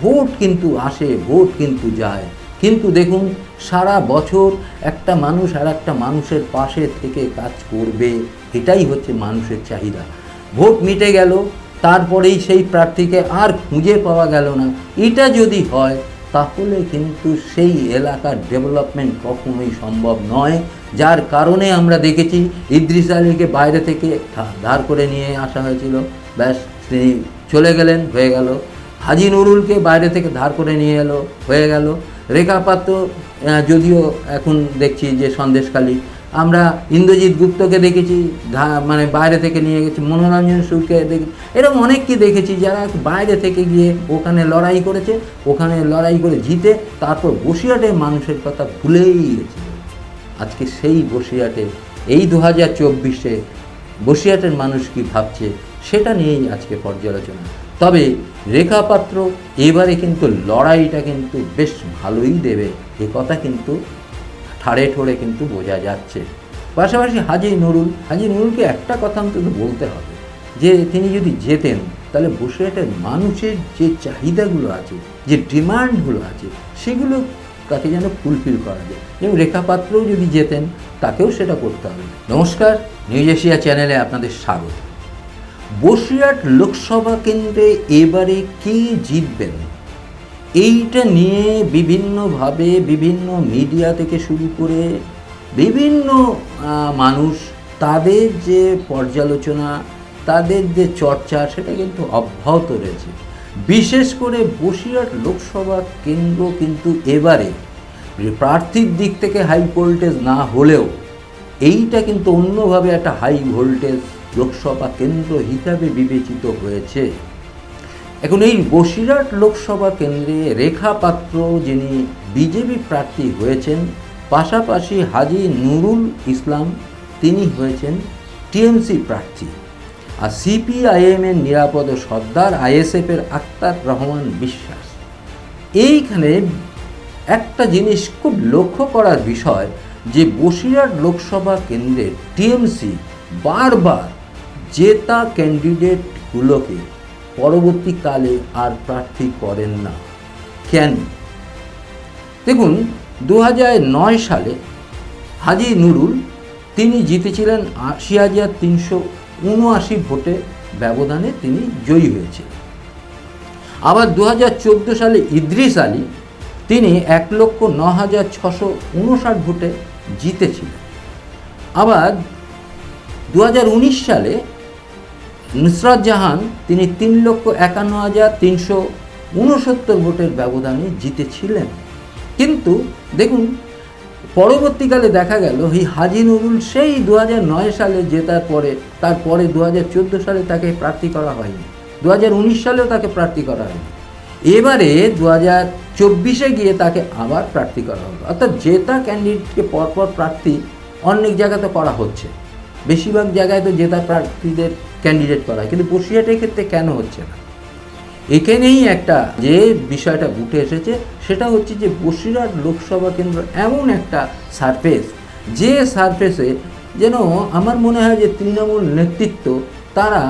Vote কিন্তু আসে, vote কিন্তু যায়। কিন্তু দেখুন, সারা বছর একটা মানুষ আর একটা মানুষের পাশে থেকে কাজ করবে, এটাই হচ্ছে মানুষের চাহিদা। ভোট মিটে গেল, তারপরেই সেই প্রার্থীকে আর খুঁজে পাওয়া গেল না। এটা যদি হয়, তাহলে কিন্তু সেই এলাকার ডেভেলপমেন্ট কখনোই সম্ভব নয়, যার কারণে আমরা দেখেছি ইদ্রিস আলীকে বাইরে থেকে ধার করে নিয়ে আসা হয়েছিল। ব্যাস, তিনি চলে গেলেন, হয়ে গেল। হাজি নুরুলকে বাইরে থেকে ধার করে নিয়ে এলো, হয়ে গেল। রেখা পাত্র যদিও এখন দেখছি যে সন্দেশখালী। আমরা ইন্দ্রজিৎ গুপ্তকে দেখেছি মানে বাইরে থেকে নিয়ে গেছি, মনোরঞ্জন সুরকে দেখি, এরকম অনেককে দেখেছি যারা বাইরে থেকে গিয়ে ওখানে লড়াই করেছে, ওখানে লড়াই করে জিতে তারপর বসিরহাটে মানুষের কথা ভুলেই গেছে। আজকে সেই বসিরহাটে, এই দু হাজার চব্বিশে বসিরহাটের মানুষ কি ভাবছে, সেটা নিয়েই আজকে পর্যালোচনা। তবে রেখাপাত্র এবারে কিন্তু লড়াইটা কিন্তু বেশ ভালোই দেবে। এ কথা কিন্তু ঠাড়ে ঠোড়ে কিন্তু বোঝা যাচ্ছে। পাশাপাশি হাজি নুরুল, হাজি নুরুলকে একটা কথা অন্তত বলতে হবে, যে তিনি যদি যেতেন তাহলে বসিরহাটের মানুষের যে চাহিদাগুলো আছে, যে ডিমান্ডগুলো আছে, সেগুলো তাকে যেন ফুলফিল করা যায়। যেমন রেখাপাত্রও যদি যেতেন তাকেও সেটা করতে হবে। নমস্কার, নিউজ এশিয়া চ্যানেলে আপনাদের স্বাগত। বসিরহাট লোকসভা কেন্দ্রে এবারে কে জিতবেন? এইটা নিয়ে বিভিন্নভাবে বিভিন্ন মিডিয়া থেকে শুরু করে বিভিন্ন মানুষ তাদের যে পর্যালোচনা, তাদের যে চর্চা, সেটা কিন্তু অব্যাহত রয়েছে। বিশেষ করে বসিরহাট লোকসভা কেন্দ্র কিন্তু এবারে প্রার্থীর দিক থেকে হাই ভোল্টেজ না হলেও এইটা কিন্তু অন্যভাবে একটা হাই ভোল্টেজ লোকসভা কেন্দ্র হিসাবে বিবেচিত হয়েছে। এখন এই বসিরহাট লোকসভা কেন্দ্রে রেখা পাত্র যিনি বিজেপি প্রার্থী হয়েছেন, পাশাপাশি হাজি নুরুল ইসলাম তিনি হয়েছেন টিএমসি প্রার্থী। আর সিপিআইএমের নিরাপদ সর্দার আইএসএফের আক্তার রহমান বিশ্বাস। এইখানে একটা জিনিস খুব লক্ষ্য করার বিষয় যে বসিরহাট লোকসভা কেন্দ্রের টিএমসি বারবার জেতা ক্যান্ডিডেটগুলোকে পরবর্তীকালে আর প্রার্থী করেন না। কেন? দেখুন দু নয় সালে হাজি নুরুল, তিনি জিতেছিলেন আশি হাজার তিনশো উনআশি ভোটে ব্যবধানে তিনি জয়ী হয়েছিলেন আবার দু হাজার চোদ্দ সালে ইদ্রিস আলী, তিনি এক লক্ষ ন হাজার ছশো উনষাট ভোটে জিতেছিলেন আবার দু হাজার উনিশ সালে নুসরাত জাহান তিনি তিন লক্ষ একান্ন হাজার তিনশো উনসত্তর ভোটের ব্যবধানে জিতেছিলেন। কিন্তু দেখুন, পরবর্তীকালে দেখা গেল এই হাজি নুরুল সেই দু সালে জেতার পরে তারপরে দু হাজার চোদ্দ সালে তাকে প্রার্থী করা হয়নি। দু হাজার উনিশ সালেও তাকে প্রার্থী করা হয়নি। এবারে দু হাজার চব্বিশে গিয়ে তাকে আবার প্রার্থী করা হলো। অর্থাৎ জেতা ক্যান্ডিডেটকে পরপর প্রার্থী অনেক জায়গাতে করা হচ্ছে। বেশিরভাগ জায়গায় তো জেতা প্রার্থীদের ক্যান্ডিডেট করা হয়। কিন্তু বসিরহাটের ক্ষেত্রে কেন হচ্ছে না? এখানেই একটা যে বিষয়টা উঠে এসেছে, সেটা হচ্ছে যে বসিরহাট লোকসভা কেন্দ্র এমন একটা সারফেস যে সারফেসে যেন আমার মনে হয় যে তৃণমূল নেতৃত্ব তারা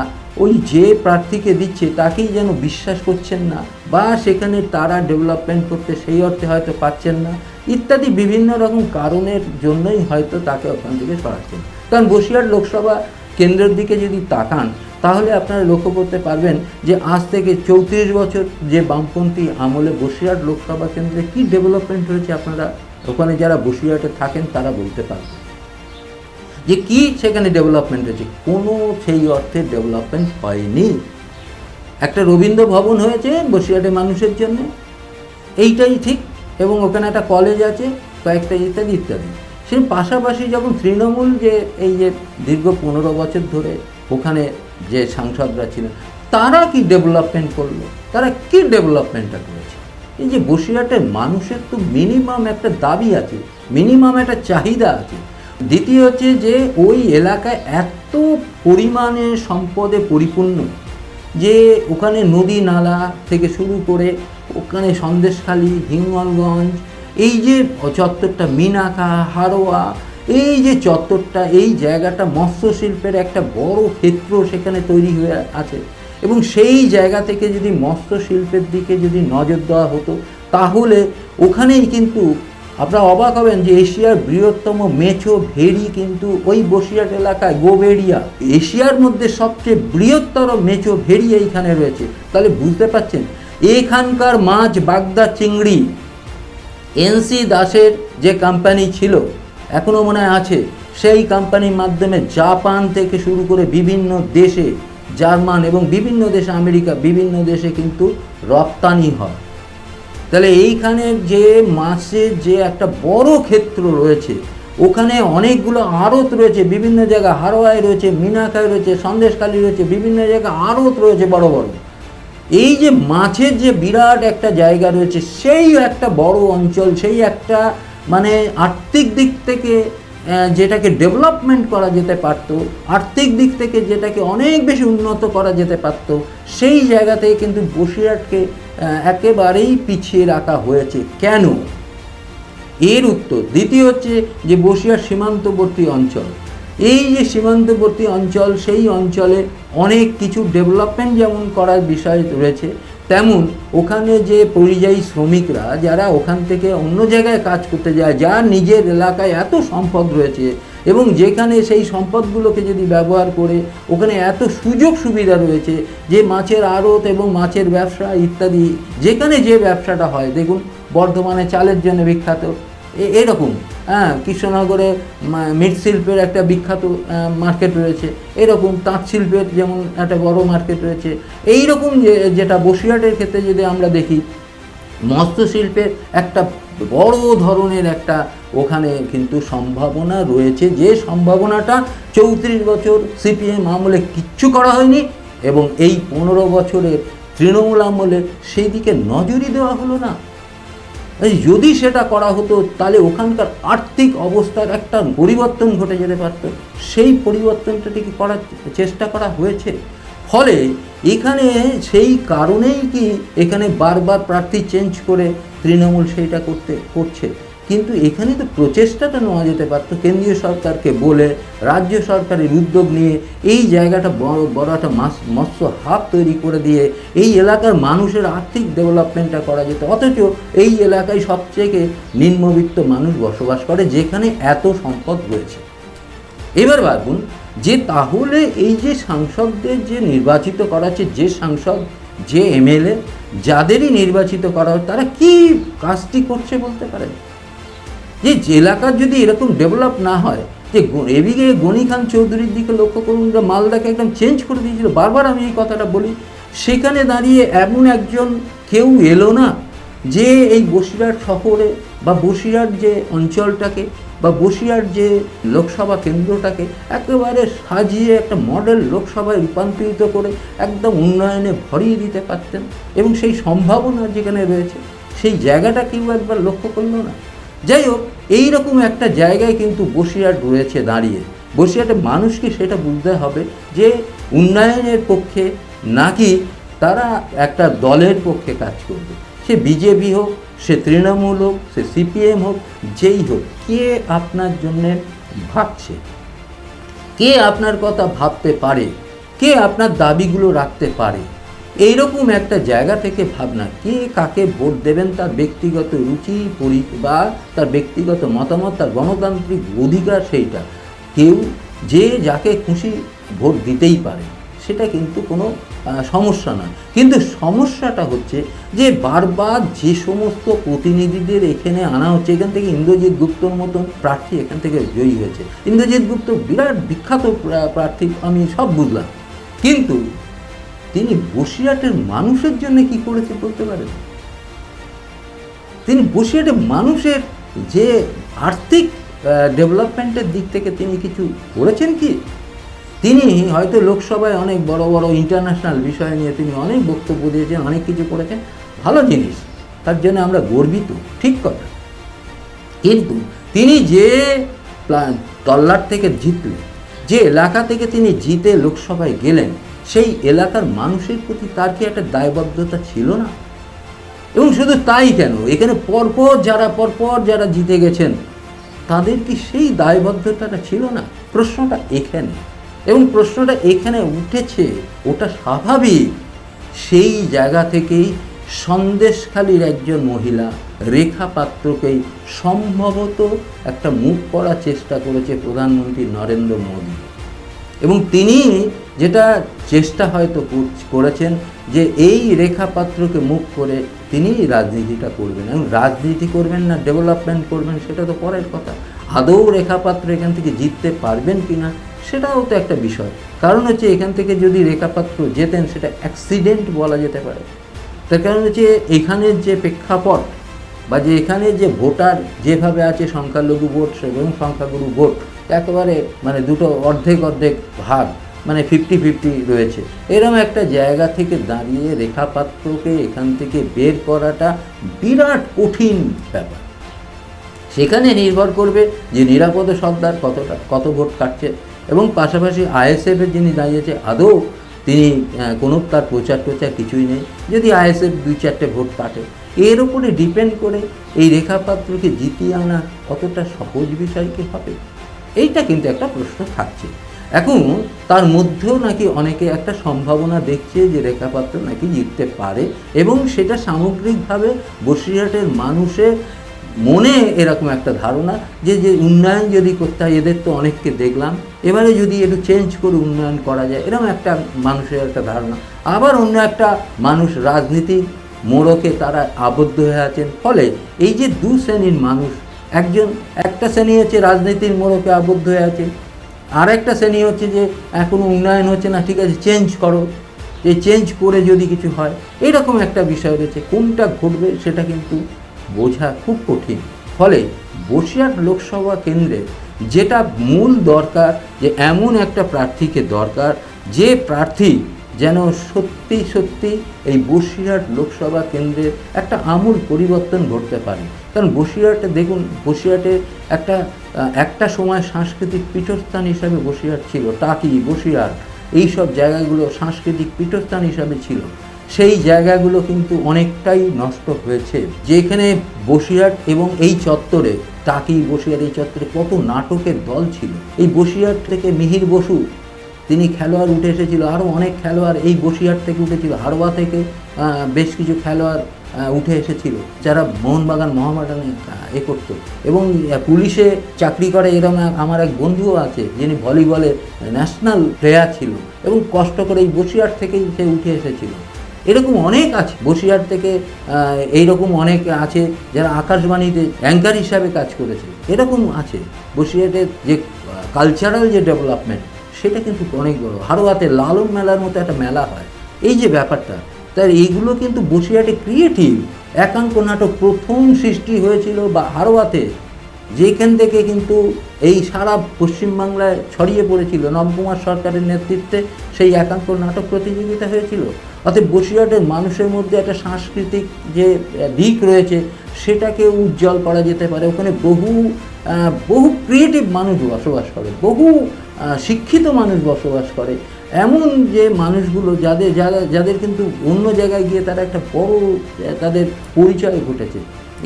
ওই যে প্রার্থীকে দিচ্ছে তাকেই যেন বিশ্বাস করছেন না বা সেখানে তারা ডেভেলপমেন্ট করতে সেই অর্থে হয়তো পাচ্ছেন না, ইত্যাদি বিভিন্ন রকম কারণের জন্যই হয়তো তাকে ওখান থেকে সরাচ্ছেন। কারণ বসিরহাট লোকসভা কেন্দ্রের দিকে যদি তাকান, তাহলে আপনারা লক্ষ্য করতে পারবেন যে আজ থেকে চৌত্রিশ বছর যে বামপন্থী আমলে বসিরহাট লোকসভা কেন্দ্রে কী ডেভেলপমেন্ট হয়েছে আপনারা ওখানে যারা বসিরহাটে থাকেন তারা বলতে পারবেন। যে কি সেখানে ডেভেলপমেন্ট হয়েছে? কোনো সেই অর্থে ডেভেলপমেন্ট হয়নি। একটা রবীন্দ্র ভবন হয়েছে বসিরহাটের মানুষের জন্য। এইটাই ঠিক এবং ওখানে একটা কলেজ আছে, কয়েকটা ইত্যাদি ইত্যাদি। সেই পাশাপাশি যখন তৃণমূল যে এই যে দীর্ঘ পনেরো বছর ধরে ওখানে যে সাংসদরা ছিলেন, তারা কি ডেভেলপমেন্ট করল? তারা কি ডেভেলপমেন্টটা করেছে? এই যে বসিরহাটের মানুষের তো মিনিমাম একটা দাবি আছে মিনিমাম একটা চাহিদা আছে। দ্বিতীয় হচ্ছে যে ওই এলাকায় এত পরিমাণে সম্পদে পরিপূর্ণ যে ওখানে নদী নালা থেকে শুরু করে ওখানে সন্দেশখালী, হিঙ্গলগঞ্জ, এই যে চত্বরটা মিনাকা, হারোয়া, এই যে চত্বরটা, এই জায়গাটা মৎস্য শিল্পের একটা বড় ক্ষেত্র সেখানে তৈরি হয়ে আছে এবং সেই জায়গা থেকে যদি মৎস্য শিল্পের দিকে যদি নজর দেওয়া হতো, তাহলে ওখানেই কিন্তু আপনারা অবাক হবেন যে এশিয়ার বৃহত্তম মেছো ভেড়ি কিন্তু ওই বসিরহাট এলাকায় গোবেরিয়া এশিয়ার মধ্যে সবচেয়ে বৃহত্তর মেছো ভেড়ি এইখানে রয়েছে। তাহলে বুঝতে পারছেন, এখানকার মাছ বাগদা চিংড়ি এনসি দাসের যে কোম্পানি ছিল এখনও মনে আছে, সেই কোম্পানির মাধ্যমে জাপান থেকে শুরু করে বিভিন্ন দেশে, জার্মান এবং বিভিন্ন দেশে, আমেরিকা, বিভিন্ন দেশে কিন্তু রপ্তানি হয়। তাহলে এইখানে যে মাছের যে একটা বড় ক্ষেত্র রয়েছে, ওখানে অনেকগুলো আড়ত রয়েছে, বিভিন্ন জায়গায় হারোয়ায় রয়েছে মিনাকায় রয়েছে সন্দেশকালী রয়েছে, বিভিন্ন জায়গায় আড়ত রয়েছে বড় বড়। এই যে মাছের যে বিরাট একটা জায়গা রয়েছে, সেই একটা বড় অঞ্চল, সেই একটা মানে আর্থিক দিক থেকে যেটাকে ডেভেলপমেন্ট করা যেতে পারতো, আর্থিক দিক থেকে যেটাকে অনেক বেশি উন্নত করা যেতে পারতো, সেই জায়গাতে কিন্তু বসিরহাটকে একেবারেই পিছিয়ে রাখা হয়েছে। কেন? এর উত্তর, দ্বিতীয় হচ্ছে যে বসিরহাট সীমান্তবর্তী অঞ্চল। এই যে সীমান্তবর্তী অঞ্চল, সেই অঞ্চলে অনেক কিছু ডেভেলপমেন্ট যেমন করার বিষয় রয়েছে তেমন ওখানে যে পরিযায়ী শ্রমিকরা, যারা ওখান থেকে অন্য জায়গায় কাজ করতে যায় যার নিজের এলাকায় এত সম্পদ রয়েছে এবং যেখানে সেই সম্পদগুলোকে যদি ব্যবহার করে, ওখানে এত সুযোগ সুবিধা রয়েছে যে মাছের আড়ত এবং মাছের ব্যবসা ইত্যাদি, যেখানে যে ব্যবসাটা হয়, দেখুন, বর্ধমানে চালের জন্য বিখ্যাত। এরকম। হ্যাঁ কৃষ্ণনগরে মৃৎশিল্পের একটা বিখ্যাত মার্কেট রয়েছে। এরকম তাঁত শিল্পের যেমন একটা বড় মার্কেট রয়েছে। এই রকম যে, যেটা বসিরহাটের ক্ষেত্রে যদি আমরা দেখি মৎস্যশিল্পের একটা বড় ধরনের একটা ওখানে কিন্তু সম্ভাবনা রয়েছে। যে সম্ভাবনাটা চৌত্রিশ বছর সিপিএম আমলে কিচ্ছু করা হয়নি এবং এই পনেরো বছরের তৃণমূল আমলে সেই দিকে নজরই দেওয়া হলো না। এই যদি সেটা করা হতো, তাহলে ওখানকার আর্থিক অবস্থার একটা পরিবর্তন ঘটে যেতে পারত। সেই পরিবর্তনটা কি করার চেষ্টা করা হয়েছে। ফলে এখানে সেই কারণেই কি এখানে বারবার প্রার্থী চেঞ্জ করে তৃণমূল সেইটা করতে, করছে। কিন্তু এখানে তো প্রচেষ্টাটা নেওয়া যেতে পারতো। কেন্দ্রীয় সরকারকে বলে, রাজ্য সরকারের উদ্যোগ নিয়ে এই জায়গাটা বড় বড় একটা মাস, মৎস্য হাব তৈরি করে দিয়ে এই এলাকার মানুষের আর্থিক ডেভেলপমেন্টটা করা যেত। অথচ এই এলাকায় সবচেয়ে নিম্নবিত্ত মানুষ বসবাস করে, যেখানে এত সম্পদ রয়েছে। এবার ভাবুন, যে তাহলে এই যে সাংসদদের যে নির্বাচিত করা যে সাংসদ, যে এমএলএ, যাদেরই নির্বাচিত করা হয় তারা কি কাজটি করছে বলতে পারেন? যে এলাকার যদি এরকম ডেভেলপ না হয়, যে এদিকে গনি খান চৌধুরীর দিকে লক্ষ্য করুন, যে মালদাকে একদম চেঞ্জ করে দিয়েছিল। বারবার আমি এই কথাটা বলি, সেখানে দাঁড়িয়ে এমন একজন কেউ এলো না, যে এই বসিরহাট শহরে বা বসিরহাট যে অঞ্চলটাকে বা বসিরহাট যে লোকসভা কেন্দ্রটাকে একেবারে সাজিয়ে একটা মডেল লোকসভায় রূপান্তরিত করে একদম উন্নয়নে ভরিয়ে দিতে পারতেন এবং সেই সম্ভাবনা যেখানে রয়েছে, সেই জায়গাটা কেউ একবার লক্ষ্য করল না। যাই হোক এইরকম একটা জায়গায় কিন্তু বসিরহাট রয়েছে দাঁড়িয়ে। বসিরহাটের মানুষকে সেটা বুঝতে হবে যে উন্নয়নের পক্ষে নাকি তারা একটা দলের পক্ষে কাজ করবে। সে বিজেপি হোক, সে তৃণমূল হোক, সে সিপিএম হোক, যেই হোক, কে আপনার জন্যে ভাবছে? কে আপনার কথা ভাবতে পারে? কে আপনার দাবিগুলো রাখতে পারে? এইরকম একটা জায়গা থেকে ভাবনা, কে কাকে ভোট দেবেন তার ব্যক্তিগত রুচি পরি বা তার ব্যক্তিগত মতামত, তার গণতান্ত্রিক অধিকার সেইটা। কেউ যে যাকে খুশি ভোট দিতেই পারে, সেটা কিন্তু কোনো সমস্যা নয়। কিন্তু সমস্যাটা হচ্ছে যে বারবার যে সমস্ত প্রতিনিধিদের এখানে আনা হচ্ছে, এখান থেকে ইন্দ্রজিৎ গুপ্তর মতন প্রার্থী এখান থেকে জয়ী হয়েছে। ইন্দ্রজিৎ গুপ্ত বিরাট বিখ্যাত প্রার্থী, আমি সব বুঝলাম। কিন্তু তিনি বসিরহাটের মানুষের জন্য কি করেছে বলতে পারেন? তিনি বসিরহাটের মানুষের যে আর্থিক ডেভেলপমেন্টের দিক থেকে তিনি কিছু করেছেন কি? তিনি হয়তো লোকসভায় অনেক বড় বড় ইন্টারন্যাশনাল বিষয় নিয়ে তিনি অনেক বক্তব্য দিয়েছেন, অনেক কিছু করেছেন। ভালো জিনিস, তার জন্য আমরা গর্বিত, ঠিক কথা। কিন্তু তিনি যে তল্লাট থেকে জিতলেন, যে এলাকা থেকে তিনি জিতে লোকসভায় গেলেন সেই এলাকার মানুষের প্রতি তার কি একটা দায়বদ্ধতা ছিল না? এবং শুধু তাই কেন? এখানে পরপর যারা পরপর যারা জিতে গেছেন, তাদের কি সেই দায়বদ্ধতাটা ছিল না? প্রশ্নটা এখানে। এবং প্রশ্নটা এখানে উঠেছে, ওটা স্বাভাবিক, সেই জায়গা থেকেই সন্দেশখালীর একজন মহিলা রেখা পাত্রকেই সম্ভবত একটা মুখ করার চেষ্টা করেছে প্রধানমন্ত্রী নরেন্দ্র মোদী। এবং তিনি যেটা চেষ্টা হয়তো করেছেন যে এই রেখা পাত্রকে মুখ করে তিনি রাজনীতিটা করবেন। এবং রাজনীতি করবেন না ডেভেলপমেন্ট করবেন, সেটা তো পরের কথা। আদৌ রেখা পাত্র এখান থেকে জিততে পারবেন কি না সেটাও তো একটা বিষয়। কারণ হচ্ছে এখান থেকে যদি রেখা পাত্র জেতেন, সেটা অ্যাক্সিডেন্ট বলা যেতে পারে। তার কারণ হচ্ছে এখানের যে প্রেক্ষাপট বা যে এখানে যে ভোটার যেভাবে আছে, সংখ্যালঘু ভোট এবং সংখ্যাগুরু ভোট একেবারে মানে দুটো অর্ধেক অর্ধেক ভাগ মানে ফিফটি ফিফটি রয়েছে। এরকম একটা জায়গা থেকে দাঁড়িয়ে রেখাপাত্রকে এখান থেকে বের করাটা বিরাট কঠিন ব্যাপার। সেখানে নির্ভর করবে যে নিরাপদ সর্দার কতটা, কত ভোট কাটছে। এবং পাশাপাশি আইএসএফের যিনি দাঁড়িয়েছে আদৌ তিনি কোনো তার প্রচার টোচার কিছুই নেই। যদি আইএসএফ দুই চারটে ভোট কাটে, এর উপরে ডিপেন্ড করে এই রেখাপাত্রকে জিতিয়ে আনা কতটা সহজ বিষয় কি হবে? এইটা কিন্তু একটা প্রশ্ন থাকছে। এখন তার মধ্যেও নাকি অনেকে একটা সম্ভাবনা দেখছে যে রেখাপাত্র নাকি জিততে পারে এবং সেটা সামগ্রিকভাবে বসিরহাটের মানুষের মনে এরকম একটা ধারণা যে যে উন্নয়ন যদি করতে হয়, এদের তো অনেককে দেখলাম। এবারে যদি একটু চেঞ্জ করে উন্নয়ন করা যায়, এরকম একটা মানুষের একটা ধারণা। আবার অন্য একটা মানুষ রাজনীতি মোড়কে তারা আবদ্ধ হয়ে আছেন। ফলে এই যে দু শ্রেণির মানুষ একজন, একটা শ্রেণি হচ্ছে রাজনীতির মোড়কে আবদ্ধ হয়ে আছে। আর একটা শ্রেণি হচ্ছে যে এখনও উন্নয়ন হচ্ছে না, ঠিক আছে চেঞ্জ করো। যে চেঞ্জ করে যদি কিছু হয়, এরকম একটা বিষয় রয়েছে। কোনটা ঘটবে সেটা কিন্তু বোঝা খুব কঠিন। ফলে বসিরহাট লোকসভা কেন্দ্রে যেটা মূল দরকার, যে এমন একটা প্রার্থীকে দরকার, যে প্রার্থী যেন সত্যি সত্যি এই বসিরহাট লোকসভা কেন্দ্রের একটা আমূল পরিবর্তন ঘটতে পারে। কারণ বসিরহাটে দেখুন, বসিরহাটে একটা একটা সময় সাংস্কৃতিক পীঠস্থান হিসাবে বসিরহাট ছিল, টাকি, বসিরহাট এই সব জায়গাগুলো সাংস্কৃতিক পীঠস্থান হিসাবে ছিল। সেই জায়গাগুলো কিন্তু অনেকটাই নষ্ট হয়েছে। যেখানে বসিরহাট এবং এই চত্বরে, টাকি, বসিরহাট, এই চত্বরে কত নাটকের দল ছিল। এই বসিরহাট থেকে মিহির বসু, তিনি খেলোয়াড় উঠে এসেছিল আরও অনেক খেলোয়াড় এই বসিরহাট থেকে উঠেছিল। হারোয়া থেকে বেশ কিছু খেলোয়াড় উঠে এসেছিল, যারা মোহনবাগান মহামাডানে এ করতো। এবং পুলিশে চাকরি করে এরকম আমার এক বন্ধুও আছে, যিনি ভলিবলে ন্যাশনাল প্লেয়ার ছিল এবং কষ্ট করে এই বসিরহাট থেকেই সে উঠে এসেছিল। এরকম অনেক আছে, বসিরহাট থেকে এইরকম অনেক আছে যারা আকাশবাণীতে অ্যাঙ্কার হিসাবে কাজ করেছে। এরকম আছে, বসিরহাটের যে কালচারাল যে ডেভেলপমেন্ট সেটা কিন্তু অনেক বড়। হারোয়াতে লালন মেলার মতো একটা মেলা হয়। এই যে ব্যাপারটা তাই এইগুলো কিন্তু বসিরহাটে ক্রিয়েটিভ একাঙ্ক নাটক প্রথম সৃষ্টি হয়েছিল বা হারোয়াতে যেখান থেকে কিন্তু এই সারা পশ্চিমবাংলায় ছড়িয়ে পড়েছিল। নবকুমার সরকারের নেতৃত্বে সেই একাঙ্ক নাটক প্রতিযোগিতা হয়েছিল। অর্থাৎ বসিরহাটের মানুষের মধ্যে একটা সাংস্কৃতিক যে দিক রয়েছে, সেটাকে উজ্জ্বল করা যেতে পারে। ওখানে বহু বহু ক্রিয়েটিভ মানুষ বসবাস করে, বহু শিক্ষিত মানুষ বসবাস করে। এমন যে মানুষগুলো যাদের, যারা, যাদের কিন্তু অন্য জায়গায় গিয়ে তারা একটা বড়, তাদের পরিচয় ঘটেছে।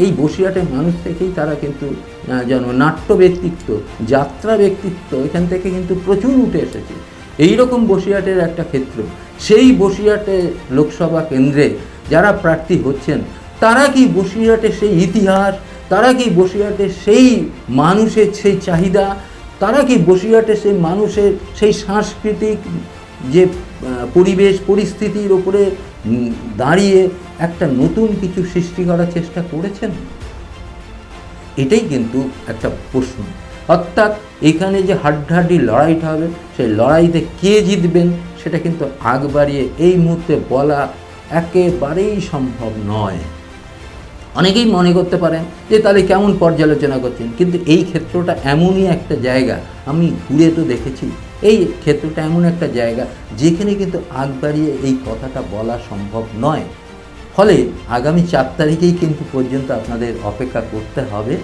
এই বসিরহাটের মানুষ থেকেই তারা কিন্তু যেন নাট্য ব্যক্তিত্ব, যাত্রা ব্যক্তিত্ব এখান থেকে কিন্তু প্রচুর উঠে এসেছে। এই রকম বসিরহাটের একটা ক্ষেত্র। সেই বসিরহাটে লোকসভা কেন্দ্রে যারা প্রার্থী হচ্ছেন, তারা কি বসিরহাটের সেই ইতিহাস, তারা কি বসিরহাটের সেই মানুষের সেই চাহিদা, তারা কি বসিরহাটের সেই মানুষের সেই সাংস্কৃতিক যে পরিবেশ পরিস্থিতির ওপরে দাঁড়িয়ে একটা নতুন কিছু সৃষ্টি করার চেষ্টা করেছেন? এটাই কিন্তু একটা প্রশ্ন। অর্থাৎ এখানে যে হাড্ডাহাড্ডি লড়াইটা হবে, সেই লড়াইতে কে জিতবেন, সেটা কিন্তু আগ বাড়িয়ে এই মুহূর্তে বলা একেবারেই সম্ভব নয়। অনেকেই মনে করতে পারেন যে, তাহলে কেমন পর্যালোচনা করছেন? কিন্তু এই ক্ষেত্রটা এমনই একটা জায়গা। আমি ঘুরে তো দেখেছি। এই ক্ষেত্রটা এমন একটা জায়গা যেখানে কিন্তু আগ বাড়িয়ে এই কথাটা বলা সম্ভব নয়। ফলে আগামী চার তারিখেই কিন্তু পর্যন্ত আপনাদের অপেক্ষা করতে হবে।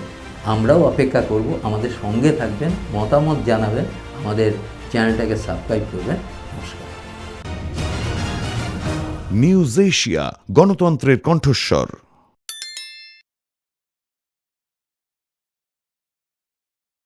আমরাও অপেক্ষা করব, আমাদের সঙ্গে থাকবেন, মতামত জানাবেন, আমাদের চ্যানেলটাকে সাবস্ক্রাইব করবেন। নমস্কার। নিউজ এশিয়া, গণতন্ত্রের কণ্ঠস্বর।